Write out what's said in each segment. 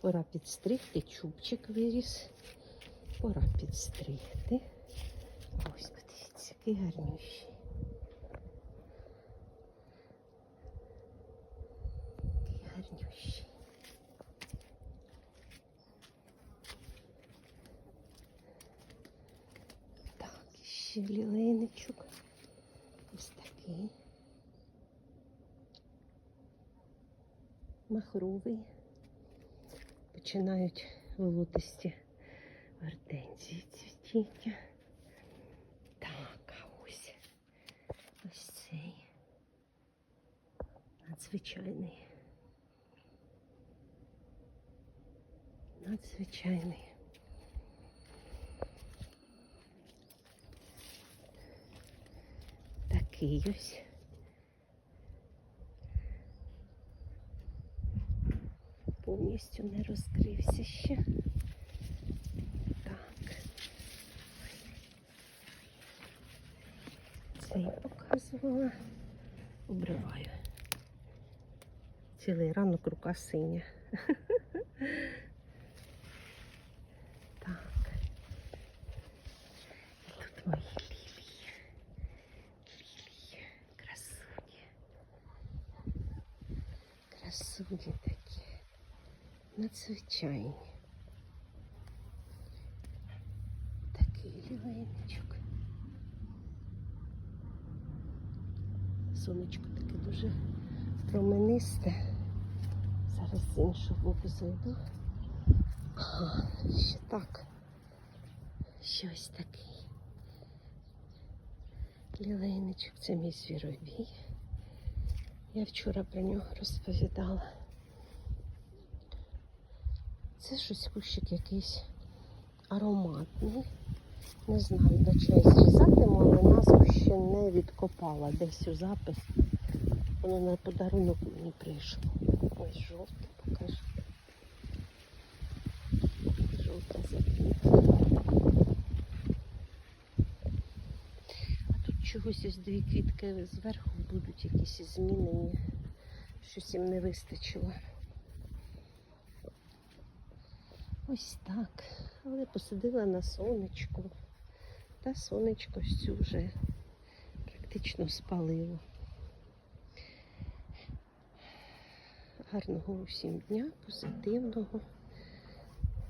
Пора підстригти, чубчик виріс. Пора підстригти. Ось, подивіться, який гарнющий. Який гарнющий. Так, ще лілейничок. Ось такий. Махровий. Починають волотисті гортензії цвітіння. Так, а ось ось цей надзвичайний. Надзвичайний. Такий ось. Повністю не розкрився ще. Так. Цей показувала. Обриваю. Цілий ранок рука синя. Так. І тут мої лілії. Лілії. Красуні. Красуні такі. Надзвичайні. Такий лілейничок. Сонечко таке дуже променисте. Зараз з іншого боку зайду. Ага, ще так. Ще ось такий. Лілейничок, це мій звіробій. Я вчора про нього розповідала. Це щось кущик якийсь ароматний. Не знаю, до чого зрізатиму, але назву ще не відкопала. Десь у запис. Воно на подарунок мені прийшло. Ось жовте покажу. Жовте заквітло. А тут чогось ось дві квітки зверху будуть якісь змінені. Щось їм не вистачило. Ось так. Але посадила на сонечку. Та сонечко цю вже практично спалило. Гарного усім дня, позитивного,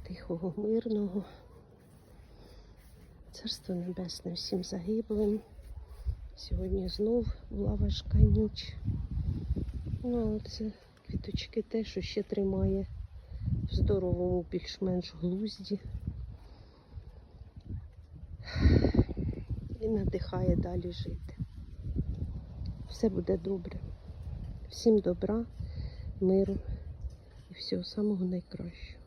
тихого, мирного. Царство Небесне всім загиблим. Сьогодні знов була важка ніч. Ну, а це квіточки те, що ще тримає в здоровому більш-менш глузді. І надихає далі жити. Все буде добре. Всім добра, миру і всього самого найкращого.